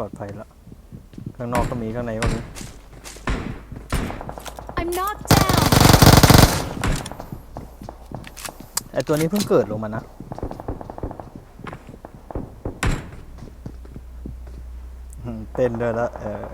ปลอดภัยละข้างนอกก็มีข้างในก็มี I'm knocked down. ไอตัวนี้เพิ่งเกิดลงมานะอืมเต้นด้วยละเออ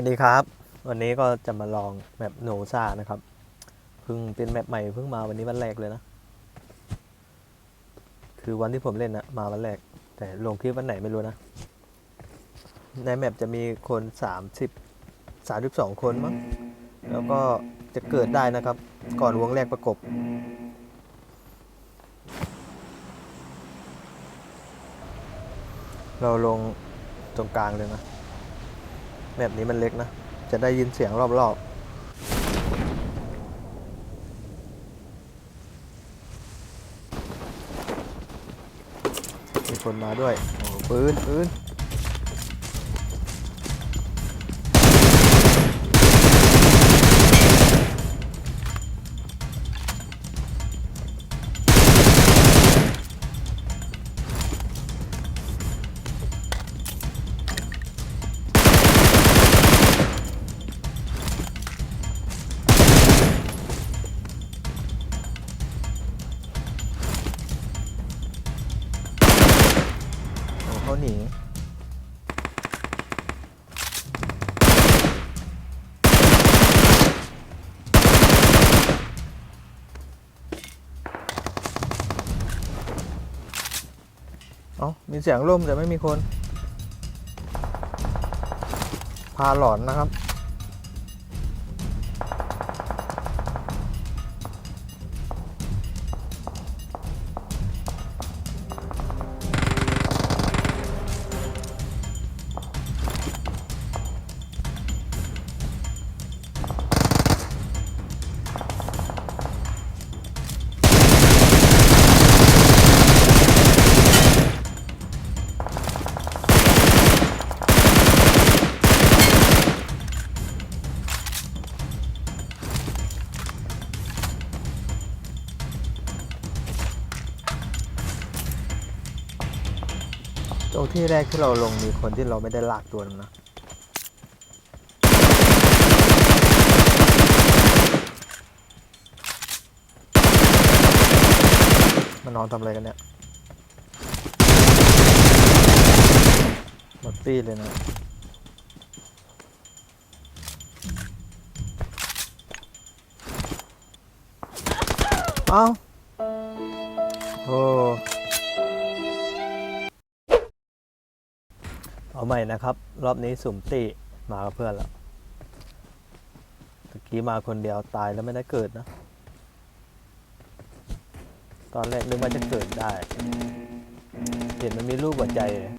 วัสดีครับ วันนี้ก็จะมาลองแมปโนซานะครับเพิ่งเป็นแมปใหม่เพิ่งมาวันนี้วันแรกเลยนะ คือวันที่ผมเล่นนะมาวันแรก แต่ลงคลิปวันไหนไม่รู้นะ ในแมปจะมีคน30 32 คนมั้งแล้วก็จะเกิดได้นะครับ ก่อนวงแรกประกบ เราลงตรงกลางเลยนะ แมปนี้มันเล็กนะ จะได้ยินเสียงรอบๆ มีคนมาด้วย โอ้ปืนปืน เอ้ามีเสียงร่มแต่ไม่มีคน พาหลอนนะครับ ตรงที่แรกที่เราลงมีคนที่เราไม่ได้ลากตัวนะมานอนทำอะไรกันเนี่ย หมดตีเลยนะเอ้าโอ้ เอาใหม่นะครับ รอบนี้สุ่มตีมากับเพื่อนแล้วตะกี้มาคนเดียวตายแล้วไม่ได้เกิดนะ ตอนแรกนึกว่าจะเกิดได้ เห็นมันมีรูปหัวใจเลย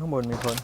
ข้างบนมีคน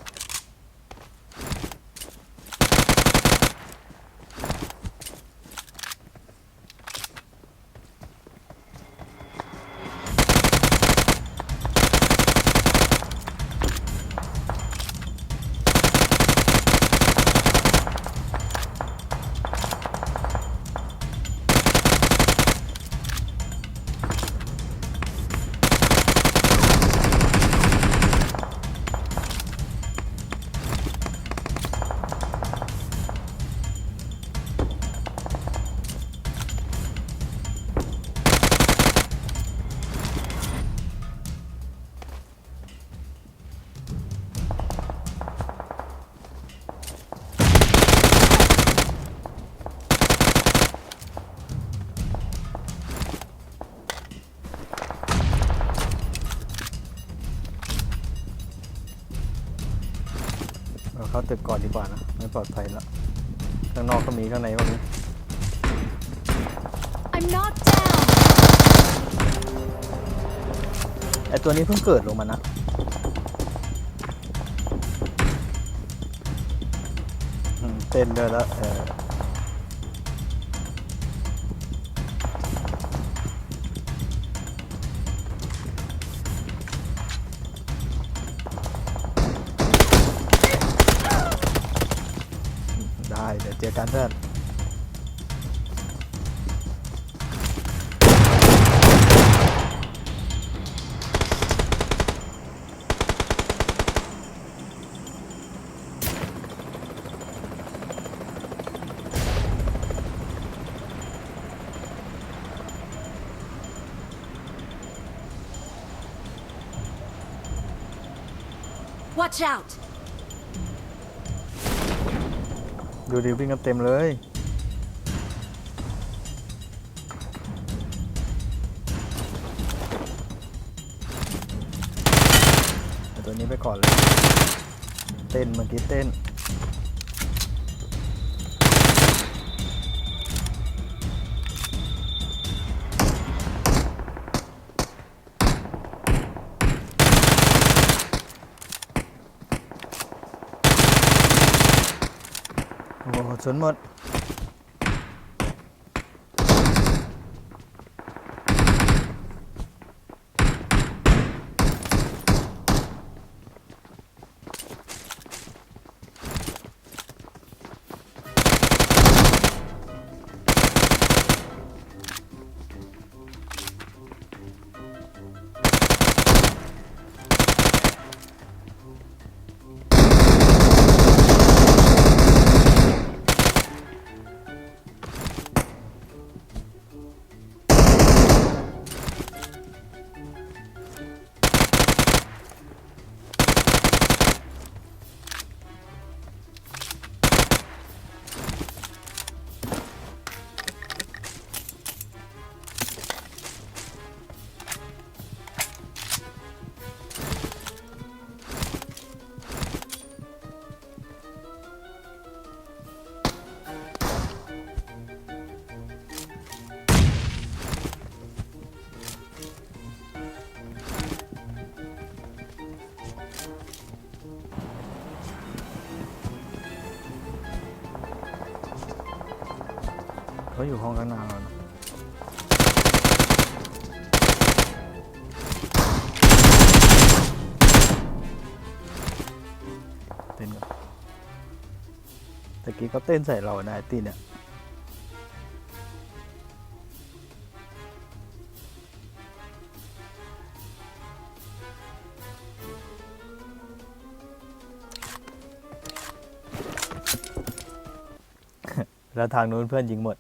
เข้าตึกก่อนดีกว่านะ ไม่ปลอดภัยแล้วข้างนอกก็มีข้างในก็มี I'm knocked down. ไอตัวนี้เพิ่งเกิดลงมานะอืมเต้นด้วยแล้วเออ Watch out! ดูดิวิ่งกันเต็มเลย ตัวนี้ไปก่อนเลย เต้นเมื่อกี้เต้น โอ้ เขาอยู่ห้องข้างหน้าเรานะเต้นกันตะกี้ก็เต้นใส่เรานะไอ้ตีเนี่ย แล้วทางนู้นเพื่อนยิงหมด